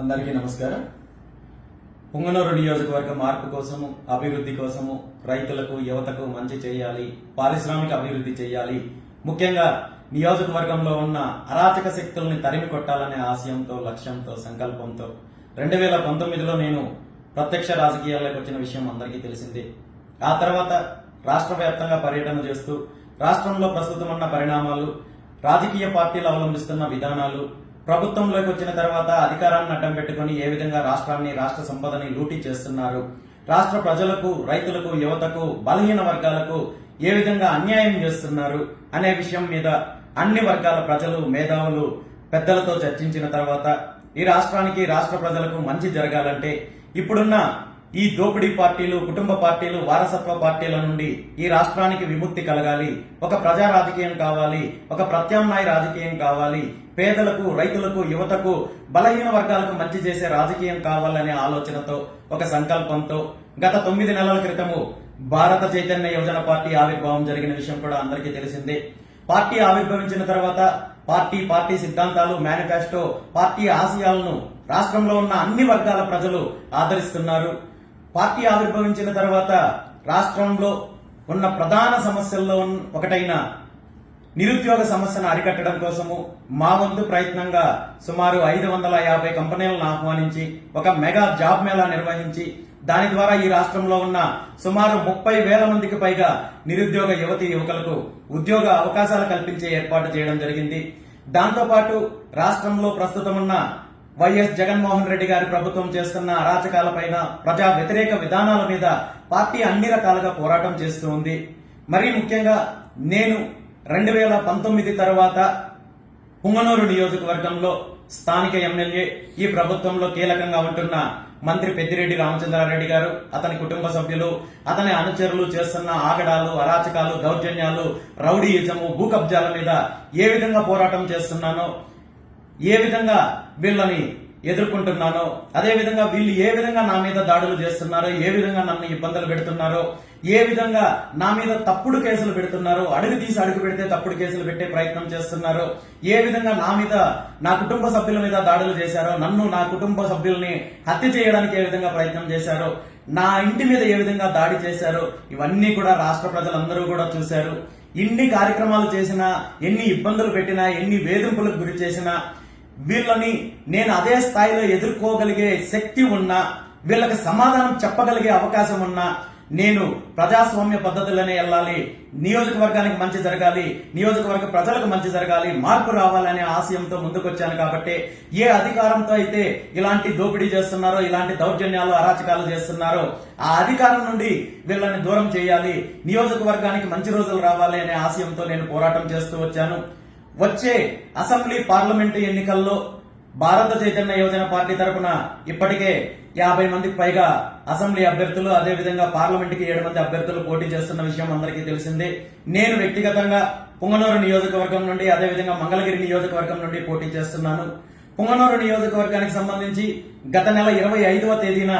అందరికీ నమస్కారం. పుంగనూరు నియోజకవర్గ మార్పు కోసము అభివృద్ధి కోసము రైతులకు యువతకు మంచి చేయాలి పారిశ్రామిక అభివృద్ధి చేయాలి. ముఖ్యంగా నియోజకవర్గంలో ఉన్న అరాచక శక్తుల్ని తరిమి కొట్టాలనే ఆశయంతో లక్ష్యంతో సంకల్పంతో రెండు వేల పంతొమ్మిదిలో నేను ప్రత్యక్ష రాజకీయాల్లోకి వచ్చిన విషయం అందరికీ తెలిసిందే. ఆ తర్వాత రాష్ట్ర వ్యాప్తంగా పర్యటన చేస్తూ రాష్ట్రంలో ప్రస్తుతం ఉన్న పరిణామాలు రాజకీయ పార్టీలు అవలంబిస్తున్న విధానాలు ప్రభుత్వంలోకి వచ్చిన తర్వాత అధికారాన్ని అడ్డం పెట్టుకుని ఏ విధంగా రాష్ట్రాన్ని రాష్ట్ర సంపదని లూటీ చేస్తున్నారు? రాష్ట్ర ప్రజలకు రైతులకు యువతకు బలహీన వర్గాలకు ఏ విధంగా అన్యాయం చేస్తున్నారు? అనే విషయం మీద అన్ని వర్గాల ప్రజలు మేధావులు పెద్దలతో చర్చించిన తర్వాత ఈ రాష్ట్రానికి రాష్ట్ర ప్రజలకు మంచి జరగాలంటే ఇప్పుడున్న ఈ దోపిడీ పార్టీలు కుటుంబ పార్టీలు వారసత్వ పార్టీల నుండి ఈ రాష్ట్రానికి విముక్తి కలగాలి ఒక ప్రజా రాజకీయం కావాలి ఒక ప్రత్యామ్నాయ రాజకీయం కావాలి పేదలకు రైతులకు యువతకు బలహీన వర్గాలకు మంచి చేసే రాజకీయం కావాలనే ఆలోచనతో ఒక సంకల్పంతో గత తొమ్మిది నెలల క్రితము భారత చైతన్య యువజన పార్టీ ఆవిర్భావం జరిగిన విషయం కూడా అందరికీ తెలిసిందే. పార్టీ ఆవిర్భవించిన తర్వాత పార్టీ పార్టీ సిద్ధాంతాలు మేనిఫెస్టో పార్టీ ఆశయాలను రాష్ట్రంలో ఉన్న అన్ని వర్గాల ప్రజలు ఆదరిస్తున్నారు. పార్టీ ఆవిర్భవించిన తర్వాత రాష్ట్రంలో ఉన్న ప్రధాన సమస్యల్లో ఒకటైన నిరుద్యోగ సమస్యను అరికట్టడం కోసము మా వంతు ప్రయత్నంగా సుమారు ఐదు వందల యాభై కంపెనీలను ఆహ్వానించి ఒక మెగా జాబ్ మేళా నిర్వహించి దాని ద్వారా ఈ రాష్ట్రంలో ఉన్న సుమారు ముప్పై వేల మందికి పైగా నిరుద్యోగ యువతి యువకులకు ఉద్యోగ అవకాశాలు కల్పించే ఏర్పాటు చేయడం జరిగింది. దాంతోపాటు రాష్ట్రంలో ప్రస్తుతం ఉన్న వైఎస్ జగన్మోహన్ రెడ్డి గారి ప్రభుత్వం చేస్తున్న అరాచకాలపైన ప్రజా వ్యతిరేక విధానాల మీద పార్టీ అన్ని రకాలుగా పోరాటం చేస్తూ ఉంది. మరీ ముఖ్యంగా నేను రెండు వేల పంతొమ్మిది తర్వాత పుంగనూరు నియోజకవర్గంలో స్థానిక ఎమ్మెల్యే ఈ ప్రభుత్వంలో కీలకంగా ఉంటున్న మంత్రి పెద్దిరెడ్డి రామచంద్రారెడ్డి గారు అతని కుటుంబ సభ్యులు అతని అనుచరులు చేస్తున్న ఆగడాలు అరాచకాలు దౌర్జన్యాలు రౌడీయిజము భూ కబ్జాల మీద ఏ విధంగా పోరాటం చేస్తున్నానో ఏ విధంగా వీళ్ళని ఎదుర్కొంటున్నానో అదే విధంగా వీళ్ళు ఏ విధంగా నా మీద దాడులు చేస్తున్నారో ఏ విధంగా నన్ను ఇబ్బందులు పెడుతున్నారో ఏ విధంగా నా మీద తప్పుడు కేసులు పెడుతున్నారో అడుగు తీసి అడుగు పెడితే తప్పుడు కేసులు పెట్టే ప్రయత్నం చేస్తున్నారో ఏ విధంగా నా మీద నా కుటుంబ సభ్యుల మీద దాడులు చేశారో నన్ను నా కుటుంబ సభ్యుల్ని హత్య చేయడానికి ఏ విధంగా ప్రయత్నం చేశారో నా ఇంటి మీద ఏ విధంగా దాడి చేశారో ఇవన్నీ కూడా రాష్ట్ర ప్రజలందరూ కూడా చూశారు. ఎన్ని కార్యక్రమాలు చేసినా ఎన్ని ఇబ్బందులు పెట్టినా ఎన్ని వేధింపులకు గురి చేసినా వీళ్ళని నేను అదే స్థాయిలో ఎదుర్కోగలిగే శక్తి ఉన్నా వీళ్ళకి సమాధానం చెప్పగలిగే అవకాశం ఉన్నా నేను ప్రజాస్వామ్య పద్ధతులనే వెళ్ళాలి నియోజకవర్గానికి మంచి జరగాలి నియోజకవర్గ ప్రజలకు మంచి జరగాలి మార్పు రావాలనే ఆశయంతో ముందుకొచ్చాను కాబట్టి ఏ అధికారంతో అయితే ఇలాంటి దోపిడీ చేస్తున్నారో ఇలాంటి దౌర్జన్యాలు అరాచకాలు చేస్తున్నారో ఆ అధికారం నుండి వీళ్ళని దూరం చేయాలి నియోజకవర్గానికి మంచి రోజులు రావాలి అనే ఆశయంతో నేను పోరాటం చేస్తూ వచ్చాను. వచ్చే అసెంబ్లీ పార్లమెంటు ఎన్నికల్లో భారత చైతన్య యోజన పార్టీ తరపున ఇప్పటికే యాభై మందికి పైగా అసెంబ్లీ అభ్యర్థులు అదేవిధంగా పార్లమెంట్కి ఏడు మంది అభ్యర్థులు పోటీ చేస్తున్న విషయం అందరికీ తెలిసిందే. నేను వ్యక్తిగతంగా పుంగనూరు నియోజకవర్గం నుండి అదేవిధంగా మంగళగిరి నియోజకవర్గం నుండి పోటీ చేస్తున్నాను. పుంగనూరు నియోజకవర్గానికి సంబంధించి గత నెల ఇరవై ఐదవ తేదీన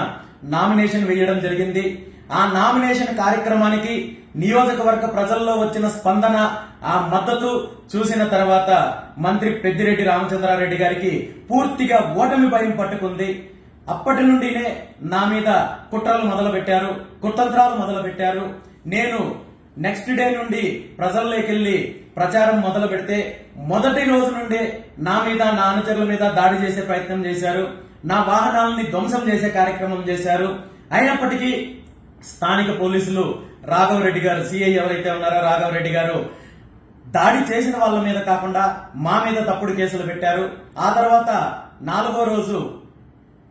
నామినేషన్ వేయడం జరిగింది. ఆ నామినేషన్ కార్యక్రమానికి నియోజకవర్గ ప్రజల్లో వచ్చిన స్పందన ఆ మద్దతు చూసిన తర్వాత మంత్రి పెద్దిరెడ్డి రామచంద్రారెడ్డి గారికి పూర్తిగా ఓటమి భయం పట్టుకుంది. అప్పటి నుండినే నా మీద కుట్రలు మొదలు పెట్టారు కుతంత్రాలు మొదలు పెట్టారు నేను నెక్స్ట్ డే నుండి ప్రజల్లోకి వెళ్ళి ప్రచారం మొదలు పెడితే మొదటి రోజు నుండే నా మీద నా అనుచరుల మీద దాడి చేసే ప్రయత్నం చేశారు. నా వాహనాలని ధ్వంసం చేసే కార్యక్రమం చేశారు. అయినప్పటికీ స్థానిక పోలీసులు రాఘవరెడ్డి గారు సిఐ ఎవరైతే ఉన్నారో రాఘవరెడ్డి గారు దాడి చేసిన వాళ్ళ మీద కాకుండా మా మీద తప్పుడు కేసులు పెట్టారు. ఆ తర్వాత నాలుగో రోజు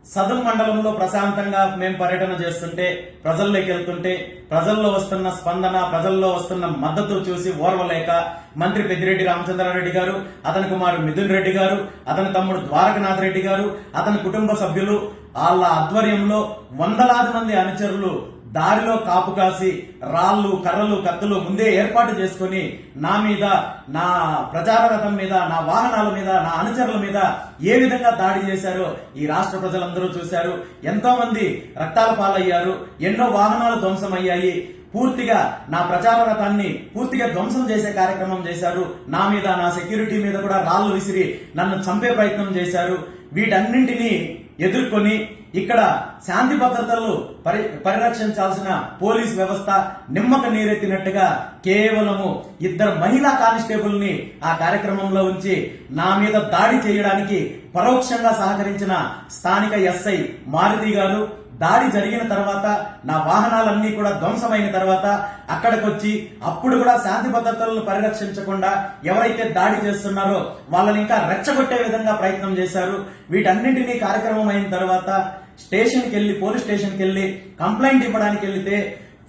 సదం మండలంలో ప్రశాంతంగా మేము పర్యటన చేస్తుంటే ప్రజల్లోకి వెళ్తుంటే ప్రజల్లో వస్తున్న స్పందన ప్రజల్లో వస్తున్న మద్దతు చూసి ఓర్వలేక మంత్రి పెద్దిరెడ్డి రామచంద్రారెడ్డి గారు అతని కుమారుడు మిథున్ రెడ్డి గారు అతని తమ్ముడు ద్వారకనాథ్ రెడ్డి గారు అతని కుటుంబ సభ్యులు వాళ్ళ ఆధ్వర్యంలో వందలాది మంది అనుచరులు దారిలో కాపు కాసి రాళ్ళు కర్రలు కత్తులు ముందే ఏర్పాటు చేసుకొని నా మీద నా ప్రచార రథం మీద నా వాహనాల మీద నా అనుచరుల మీద ఏ విధంగా దాడి చేశారో ఈ రాష్ట్ర ప్రజలందరూ చూశారు. ఎంతో మంది రక్తాల పాలయ్యారు. ఎన్నో వాహనాలు ధ్వంసమయ్యాయి. పూర్తిగా నా ప్రచార రథాన్ని పూర్తిగా ధ్వంసం చేసే కార్యక్రమం చేశారు. నా మీద నా సెక్యూరిటీ మీద కూడా రాళ్ళు విసిరి నన్ను చంపే ప్రయత్నం చేశారు. వీటన్నింటినీ ఎదుర్కొని ఇక్కడ శాంతి భద్రతలు పరి పరిరక్షించాల్సిన పోలీస్ వ్యవస్థ నిమ్మక నీరెత్తినట్టుగా కేవలము ఇద్దరు మహిళా కానిస్టేబుల్ని ఆ కార్యక్రమంలో ఉంచి నా మీద దాడి చేయడానికి పరోక్షంగా సహకరించిన స్థానిక ఎస్ఐ మారుతి గారు దాడి జరిగిన తర్వాత నా వాహనాలన్నీ కూడా ధ్వంసమైన తర్వాత అక్కడికి వచ్చి అప్పుడు కూడా శాంతి భద్రతలను పరిరక్షించకుండా ఎవరైతే దాడి చేస్తున్నారో వాళ్ళని ఇంకా రెచ్చగొట్టే విధంగా ప్రయత్నం చేశారు. వీటన్నింటినీ కార్యక్రమం అయిన తర్వాత స్టేషన్కి వెళ్ళి పోలీస్ స్టేషన్కి వెళ్ళి కంప్లైంట్ ఇవ్వడానికి వెళ్తే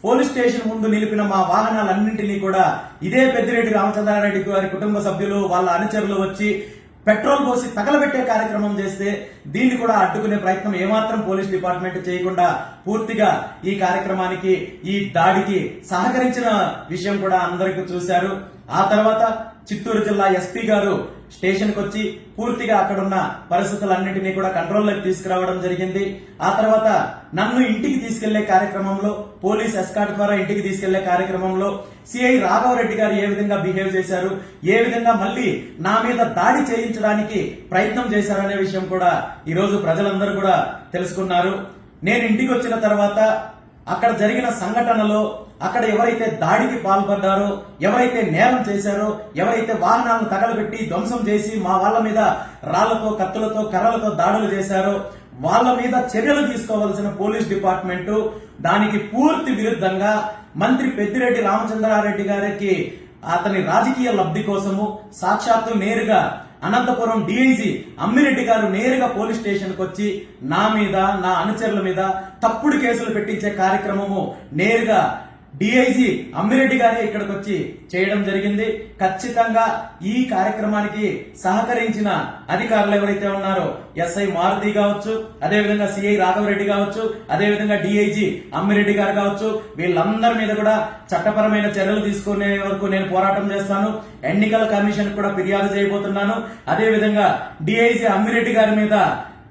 పోలీస్ స్టేషన్ ముందు నిలిపిన మా వాహనాలన్నింటినీ కూడా ఇదే పెద్దిరెడ్డి రామచంద్రారెడ్డి గారి కుటుంబ సభ్యులు వాళ్ళ అనుచరులు వచ్చి పెట్రోల్ పోసి తగలబెట్టే కార్యక్రమం చేస్తే దీన్ని కూడా అడ్డుకునే ప్రయత్నం ఏమాత్రం పోలీస్ డిపార్ట్మెంట్ చేయకుండా పూర్తిగా ఈ కార్యక్రమానికి ఈ దాడికి సహకరించిన విషయం కూడా అందరికీ చూశారు. ఆ తర్వాత చిత్తూరు జిల్లా ఎస్పీ గారు స్టేషన్కి వచ్చి పూర్తిగా అక్కడున్న పరిస్థితులన్నింటినీ కూడా కంట్రోల్లోకి తీసుకురావడం జరిగింది. ఆ తర్వాత నన్ను ఇంటికి తీసుకెళ్ళే కార్యక్రమంలో పోలీస్ ఎస్కాట్ ద్వారా ఇంటికి తీసుకెళ్ళే కార్యక్రమంలో సిఐ రాఘవరెడ్డి గారు ఏ విధంగా బిహేవ్ చేశారు ఏ విధంగా మళ్ళీ నా మీద దాడి చేయించడానికి ప్రయత్నం చేశారనే విషయం కూడా ఈరోజు ప్రజలందరూ కూడా తెలుసుకున్నారు. నేను ఇంటికి వచ్చిన తర్వాత అక్కడ జరిగిన సంఘటనలో అక్కడ ఎవరైతే దాడికి పాల్పడ్డారో ఎవరైతే నేరం చేశారో ఎవరైతే వాహనాలను తగలబెట్టి ధ్వంసం చేసి మా వాళ్ళ మీద రాళ్ళతో కత్తులతో కర్రలతో దాడులు చేశారో వాళ్ళ మీద చర్యలు తీసుకోవాల్సిన పోలీస్ డిపార్ట్మెంట్ దానికి పూర్తి విరుద్ధంగా మంత్రి పెద్దిరెడ్డి రామచంద్రారెడ్డి గారికి అతని రాజకీయ లబ్ధి కోసము సాక్షాత్తు నేరుగా అనంతపురం డిఐజీ అమ్మిరెడ్డి గారు నేరుగా పోలీస్ స్టేషన్కి వచ్చి నా మీద నా అనుచరుల మీద తప్పుడు కేసులు పెట్టించే కార్యక్రమము నేరుగా డిఐజీ అమ్మిరెడ్డి గారే ఇక్కడికి వచ్చి చేయడం జరిగింది. ఖచ్చితంగా ఈ కార్యక్రమానికి సహకరించిన అధికారులు ఎవరైతే ఉన్నారో ఎస్ఐ మారుతి కావచ్చు అదేవిధంగా సిఐ రాఘవరెడ్డి కావచ్చు అదేవిధంగా డిఐజీ అమ్మిరెడ్డి గారు కావచ్చు వీళ్ళందరి మీద కూడా చట్టపరమైన చర్యలు తీసుకునే వరకు నేను పోరాటం చేస్తాను. ఎన్నికల కమిషన్ కూడా ఫిర్యాదు చేయబోతున్నాను. అదేవిధంగా డిఐజీ అమ్మిరెడ్డి గారి మీద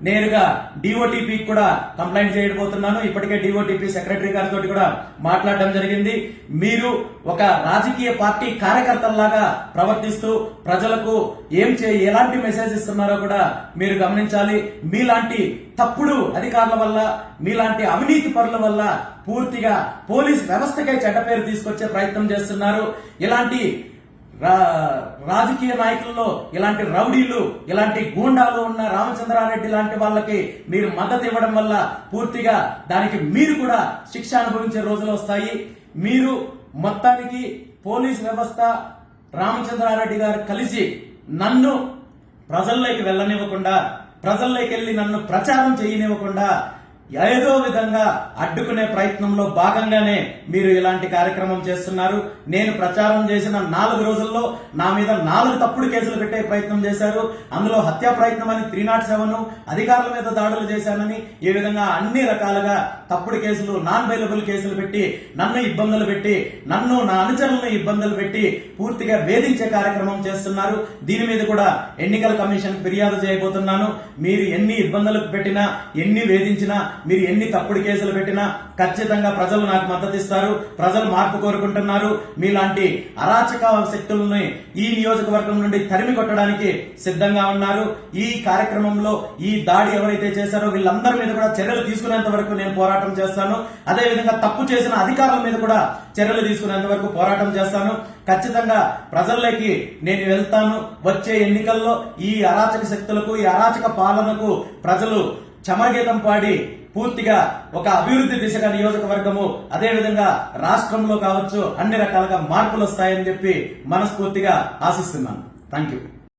నేరుగా డిఓటిపి కూడా కంప్లైంట్ చేయబోతున్నాను. ఇప్పటికే డిఓటిపి సెక్రటరీ గారితో కూడా మాట్లాడడం జరిగింది. మీరు ఒక రాజకీయ పార్టీ కార్యకర్తల్లాగా ప్రవర్తిస్తూ ప్రజలకు ఏం చే ఎలాంటి మెసేజ్ ఇస్తున్నారో కూడా మీరు గమనించాలి. మీలాంటి తప్పుడు అధికారుల వల్ల మీలాంటి అవినీతి పరుల వల్ల పూర్తిగా పోలీస్ వ్యవస్థకే చెడ్డ పేరు తీసుకొచ్చే ప్రయత్నం చేస్తున్నారు. ఇలాంటి రాజకీయ నాయకుల్లో ఇలాంటి రౌడీలు ఇలాంటి గూండాలు ఉన్న రామచంద్రారెడ్డి లాంటి వాళ్ళకి మీరు మద్దతు ఇవ్వడం వల్ల పూర్తిగా దానికి మీరు కూడా శిక్ష అనుభవించే రోజులు వస్తాయి. మీరు మొత్తానికి పోలీస్ వ్యవస్థ రామచంద్రారెడ్డి గారు కలిసి నన్ను ప్రజల్లోకి వెళ్ళనివ్వకుండా ప్రజల్లోకి వెళ్ళి నన్ను ప్రచారం చేయనివ్వకుండా ఏదో విధంగా అడ్డుకునే ప్రయత్నంలో భాగంగానే మీరు ఇలాంటి కార్యక్రమం చేస్తున్నారు. నేను ప్రచారం చేసిన నాలుగు రోజుల్లో నా మీద నాలుగు తప్పుడు కేసులు పెట్టే ప్రయత్నం చేశారు. అందులో హత్యా ప్రయత్నం అని త్రీ నాట్ సెవెన్ అధికారుల మీద దాడులు చేశానని ఈ విధంగా అన్ని రకాలుగా తప్పుడు కేసులు నాన్ అవైలబుల్ కేసులు పెట్టి నన్ను ఇబ్బందులు పెట్టి నన్ను నా అనుచరులను ఇబ్బందులు పెట్టి పూర్తిగా వేధించే కార్యక్రమం చేస్తున్నారు. దీని మీద కూడా ఎన్నికల కమిషన్ ఫిర్యాదు చేయబోతున్నాను. మీరు ఎన్ని ఇబ్బందులకు పెట్టినా ఎన్ని వేధించినా మీరు ఎన్ని తప్పుడు కేసులు పెట్టినా ఖచ్చితంగా ప్రజలు నాకు మద్దతు ఇస్తారు. ప్రజలు మార్పు కోరుకుంటున్నారు. మీలాంటి అరాచక శక్తులని ఈ నియోజకవర్గం నుండి తరిమి కొట్టడానికి సిద్ధంగా ఉన్నారు. ఈ కార్యక్రమంలో ఈ దాడి ఎవరైతే చేశారో వీళ్ళందరి మీద కూడా చర్యలు తీసుకునేంత వరకు నేను పోరాటం చేస్తాను. అదేవిధంగా తప్పు చేసిన అధికారుల మీద కూడా చర్యలు తీసుకునేంత వరకు పోరాటం చేస్తాను. ఖచ్చితంగా ప్రజల్లోకి నేను వెళ్తాను. వచ్చే ఎన్నికల్లో ఈ అరాచక శక్తులకు ఈ అరాచక పాలనకు ప్రజలు చమరగీతం పాడి పూర్తిగా ఒక అభివృద్ధి దిశగా నియోజకవర్గము అదేవిధంగా రాష్ట్రంలో కావచ్చు అన్ని రకాలుగా మార్పులు వస్తాయని చెప్పి మనస్ఫూర్తిగా ఆశిస్తున్నాను. Thank you